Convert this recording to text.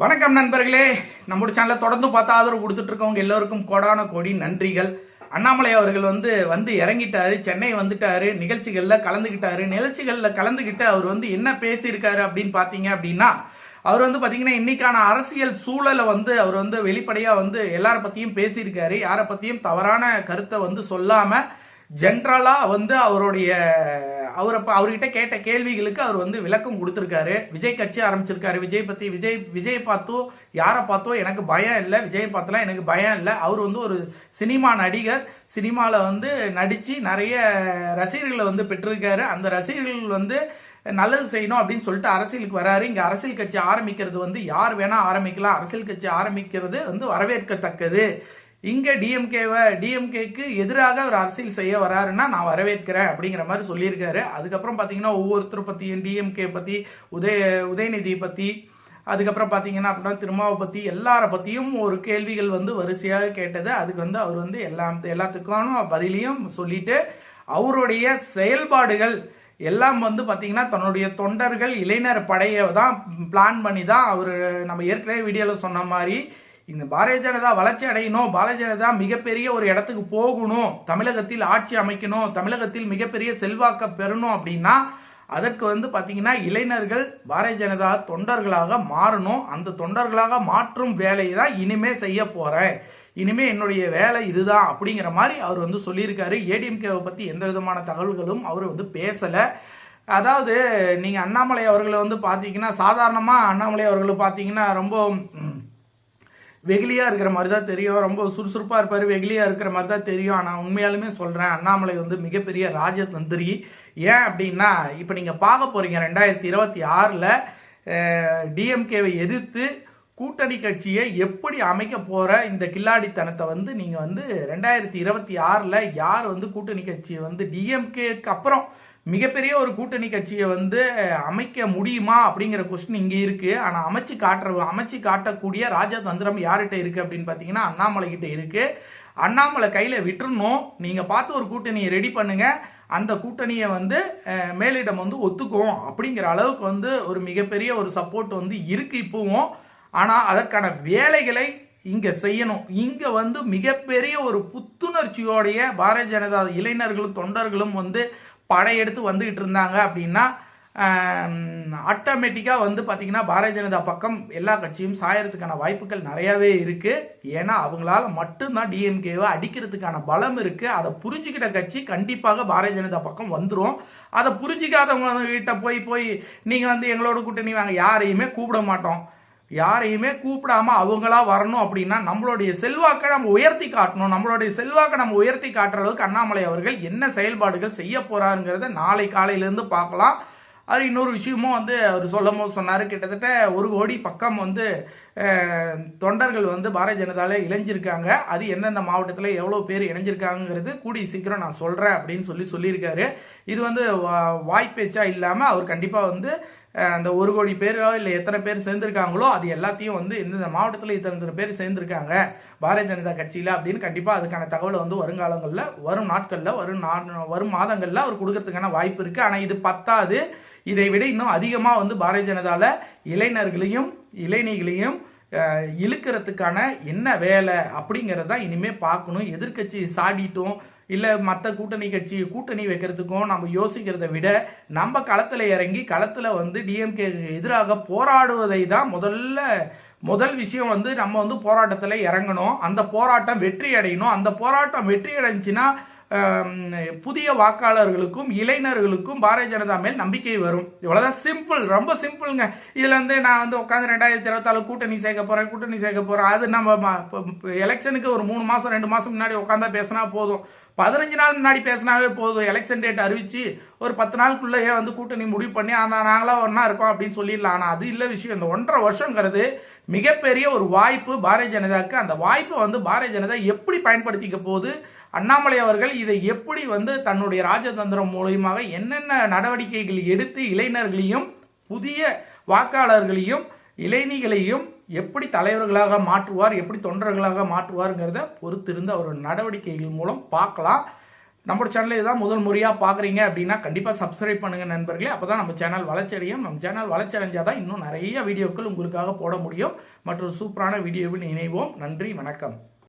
வணக்கம் நண்பர்களே. நம்முடைய சேனலை தொடர்ந்து பார்த்து ஆதரவு கொடுத்துட்டு இருக்கவங்க எல்லோருக்கும் கோடான கோடி நன்றிகள். அண்ணாமலை அவர்கள் வந்து வந்து இறங்கிட்டாரு சென்னை வந்துட்டாரு நிகழ்ச்சிகளில் கலந்துக்கிட்டாரு நிகழ்ச்சிகளில் கலந்துக்கிட்டு அவர் வந்து என்ன பேசியிருக்காரு அப்படின்னு பார்த்தீங்க அப்படின்னா அவர் வந்து பார்த்தீங்கன்னா இன்னைக்கான அரசியல் சூழலை வந்து அவர் வந்து வெளிப்படையாக வந்து எல்லாரை பற்றியும் பேசியிருக்காரு. யாரை பற்றியும் தவறான கருத்தை வந்து சொல்லாமல் ஜென்ரலாக வந்து அவருடைய அவர் அப்போ அவர்கிட்ட கேட்ட கேள்விகளுக்கு அவர் வந்து விளக்கம் கொடுத்திருக்காரு. விஜய் கட்சி ஆரம்பிச்சிருக்காரு. விஜய் பத்தி விஜய் விஜய் பார்த்தோ யாரை பார்த்தோ எனக்கு பயம் இல்லை. விஜய் பார்த்தலாம் எனக்கு பயம் இல்லை. அவர் வந்து ஒரு சினிமா நடிகர். சினிமாவில் வந்து நடித்து நிறைய ரசிகர்களை வந்து பெற்றிருக்காரு. அந்த ரசிகர்கள் வந்து நல்லது செய்யணும் அப்படின்னு சொல்லிட்டு அரசியலுக்கு வராரு. இங்கே அரசியல் கட்சி ஆரம்பிக்கிறது வந்து யார் வேணால் ஆரம்பிக்கலாம். அரசியல் கட்சி ஆரம்பிக்கிறது வந்து வரவேற்கத்தக்கது. இங்க டிஎம்கேவை டிஎம்கேக்கு எதிராக ஒரு அரசியல் செய்ய வராருன்னா நான் வரவேற்கிறேன் அப்படிங்கிற மாதிரி சொல்லியிருக்காரு. அதுக்கப்புறம் பார்த்தீங்கன்னா ஒவ்வொருத்தர் பற்றியும் டிஎம்கே பற்றி உதய உதயநிதி பற்றி அதுக்கப்புறம் பார்த்தீங்கன்னா அப்படின்னா திருமாவை பற்றி எல்லாரை பற்றியும் ஒரு கேள்விகள் வந்து வரிசையாக கேட்டது. அதுக்கு வந்து அவர் வந்து எல்லாம் எல்லாத்துக்கான பதிலையும் சொல்லிட்டு அவருடைய செயல்பாடுகள் எல்லாம் வந்து பார்த்தீங்கன்னா தன்னுடைய தொண்டர்கள் இளைஞர் படையை தான் பிளான் பண்ணி தான் அவர் நம்ம ஏற்கனவே வீடியோவில் சொன்ன மாதிரி இந்த பாரதிய ஜனதா வளர்ச்சி அடையணும். பாரதிய ஜனதா மிகப்பெரிய ஒரு இடத்துக்கு போகணும். தமிழகத்தில் ஆட்சி அமைக்கணும். தமிழகத்தில் மிகப்பெரிய செல்வாக்க பெறணும் அப்படின்னா அதற்கு வந்து பார்த்தீங்கன்னா இளைஞர்கள் பாரதிய ஜனதா தொண்டர்களாக மாறணும். அந்த தொண்டர்களாக மாற்றும் வேலையை தான் இனிமே செய்ய போறேன். இனிமே என்னுடைய வேலை இதுதான் அப்படிங்கிற மாதிரி அவர் வந்து சொல்லியிருக்காரு. ஏடிஎம்கேவை பற்றி எந்த விதமான தகவல்களும் அவர் வந்து பேசலை. அதாவது நீங்கள் அண்ணாமலை அவர்களை வந்து பார்த்தீங்கன்னா சாதாரணமாக அண்ணாமலை அவர்களை பார்த்தீங்கன்னா ரொம்ப ம், இருக்கிற மாதிரி தான் தெரியும். ரொம்ப சுறுசுறுப்பா இருப்பாரு வெகுளியா இருக்கிற மாதிரி தான் தெரியும். ஆனா உண்மையாலுமே சொல்றேன் அண்ணாமலை வந்து மிகப்பெரிய ராஜதந்திரி. ஏன் அப்படின்னா இப்ப நீங்க பார்க்க போறீங்க ரெண்டாயிரத்தி இருபத்தி ஆறுல டிஎம்கேவை எதிர்த்து கூட்டணி கட்சியை எப்படி அமைக்க போற இந்த கில்லாடித்தனத்தை வந்து நீங்க வந்து ரெண்டாயிரத்தி இருபத்தி ஆறுல யார் வந்து கூட்டணி கட்சியை வந்து டிஎம்கேக்கு அப்புறம் மிகப்பெரிய ஒரு கூட்டணி கட்சியை வந்து அமைக்க முடியுமா அப்படிங்கிற கொஸ்டின் இங்கே இருக்கு. ஆனால் அமைச்சு காட்டுற அமைச்சு காட்டக்கூடிய ராஜதந்திரம் யார்கிட்ட இருக்கு அப்படின்னு பார்த்தீங்கன்னா அண்ணாமலை கிட்ட இருக்கு. அண்ணாமலை கையில விட்டுருணும் நீங்க பார்த்து ஒரு கூட்டணியை ரெடி பண்ணுங்க. அந்த கூட்டணியை வந்து மேலிடம் வந்து ஒத்துக்கும் அப்படிங்கிற அளவுக்கு வந்து ஒரு மிகப்பெரிய ஒரு சப்போர்ட் வந்து இருக்கு இப்பவும். ஆனால் அதற்கான வேலைகளை இங்க செய்யணும். இங்க வந்து மிகப்பெரிய ஒரு புத்துணர்ச்சியோடைய பாரதிய ஜனதா இளைஞர்களும் தொண்டர்களும் வந்து படையெடுத்து வந்துகிட்டு இருந்தாங்க அப்படின்னா ஆட்டோமேட்டிக்காக வந்து பார்த்தீங்கன்னா பாரதிய ஜனதா பக்கம் எல்லா கட்சியும் சாயறதுக்கான வாய்ப்புகள் நிறையாவே இருக்குது ஏன்னா அவங்களால மட்டும்தான் டிஎம்கேவை அடிக்கிறதுக்கான பலம் இருக்குது அதை புரிஞ்சுக்கிட்ட கட்சி கண்டிப்பாக பாரதிய ஜனதா பக்கம் வந்துடும் அதை புரிஞ்சிக்காதவங்க வீட்டை போய் போய் நீங்கள் வந்து எங்களோட கூட்டணி வாங்க. யாரையுமே கூப்பிட மாட்டோம். யாரையுமே கூப்பிடாம அவங்களா வரணும் அப்படின்னா நம்மளுடைய செல்வாக்கை நம்ம உயர்த்தி காட்டணும். நம்மளுடைய செல்வாக்கை நம்ம உயர்த்தி காட்டுற அளவுக்கு அண்ணாமலை அவர்கள் என்ன செயல்பாடுகள் செய்ய போறாருங்கிறத நாளை காலையிலேருந்து பார்க்கலாம். அது இன்னொரு விஷயமும் வந்து அவர் சொல்லும் போது சொன்னார். கிட்டத்தட்ட ஒரு கோடி பக்கம் வந்து தொண்டர்கள் வந்து பாரதிய ஜனதாவில் இணைஞ்சிருக்காங்க. அது எந்தெந்த மாவட்டத்தில் எவ்வளோ பேர் இணைஞ்சிருக்காங்கிறது கூடி சீக்கிரம் நான் சொல்கிறேன் அப்படின்னு சொல்லி சொல்லியிருக்காரு. இது வந்து வா- வாய்ப்பேச்சா இல்லாமல் அவர் கண்டிப்பாக வந்து அந்த ஒரு கோடி பேரோ இல்லை எத்தனை பேர் சேர்ந்திருக்காங்களோ அது எல்லாத்தையும் வந்து எந்தெந்த மாவட்டத்தில் இத்தனை இத்தனை பேர் சேர்ந்திருக்காங்க. பாரதிய ஜனதா கட்சியில் அப்படின்னு கண்டிப்பாக அதுக்கான தகவலை வந்து வருங்காலங்களில் வரும் நாட்களில் வரும் நா- வரும் மாதங்களில் அவர் கொடுக்கறதுக்கான வாய்ப்பு இருக்குது ஆனால் இது பத்தாது. இதை விட இன்னும் அதிகமாக வந்து பாரதிய ஜனதாவில் இளைஞர்களையும் இளைஞர்களையும் இழுக்கிறதுக்கான என்ன வேலை அப்படிங்கிறத இனிமே பார்க்கணும். எதிர்க்கட்சி சாடிட்டும். இல்லை மற்ற கூட்டணி கட்சி கூட்டணி வைக்கிறதுக்கும் நம்ம யோசிக்கிறதை விட நம்ம களத்தில் இறங்கி களத்தில் வந்து டிஎம்கே எதிராக போராடுவதை தான் முதல்ல முதல் விஷயம் வந்து நம்ம வந்து போராட்டத்தில் இறங்கணும். அந்த போராட்டம் வெற்றி அடையணும். அந்த போராட்டம் வெற்றி அடைஞ்சுன்னா புதிய வாக்காளர்களுக்கும் இளைஞர்களுக்கும் பாரதிய ஜனதா மேல் நம்பிக்கை வரும். இவ்வளவுதான் சிம்பிள் ரொம்ப சிம்பிள்ங்க இதுல வந்து நான் வந்து உட்காந்து ரெண்டாயிரத்தி இருபத்தாலு கூட்டணி சேர்க்க போறேன் கூட்டணி சேர்க்க போறேன். அது நம்ம எலெக்ஷனுக்கு ஒரு மூணு மாசம் ரெண்டு மாசம் முன்னாடி உட்காந்தா பேசினா போதும். பதினஞ்சு நாள் முன்னாடி பேசினாவே போதும். எலெக்ஷன் டேட் அறிவிச்சு ஒரு பத்து நாளுக்குள்ளேயே வந்து கூட்டணி முடிவு பண்ணி அந்த நாங்களா ஒன்றா இருக்கோம் அப்படின்னு சொல்லிடலாம். ஆனா அது இல்ல விஷயம். இந்த ஒன்றரை வருஷங்கிறது மிகப்பெரிய ஒரு வாய்ப்பு பாரதிய ஜனதாக்கு. அந்த வாய்ப்பை வந்து பாரதிய ஜனதா எப்படி பயன்படுத்திக்க போகுது? அண்ணாமலை அவர்கள் இதை எப்படி வந்து தன்னுடைய ராஜதந்திரம் மூலியமாக என்னென்ன நடவடிக்கைகள் எடுத்து இளைஞர்களையும் புதிய வாக்காளர்களையும் இளைஞர்களையும் எப்படி தலைவர்களாக மாற்றுவார் எப்படி தொண்டர்களாக மாற்றுவாருங்கிறத பொறுத்திருந்து அவர் நடவடிக்கைகள் மூலம் பார்க்கலாம். நம்ம சேனலை தான் முதல் முறையாக பார்க்குறீங்க அப்படின்னா கண்டிப்பாக சப்ஸ்கிரைப் பண்ணுங்கள் நண்பர்களே. அப்போ தான் நம்ம சேனல் வளர்ச்சியடையும். நம்ம சேனல் வளர்ச்சியடைஞ்சால் தான் இன்னும் நிறைய வீடியோக்கள் உங்களுக்காக போட முடியும். மற்றும் சூப்பரான வீடியோவில் இணைவோம். நன்றி வணக்கம்.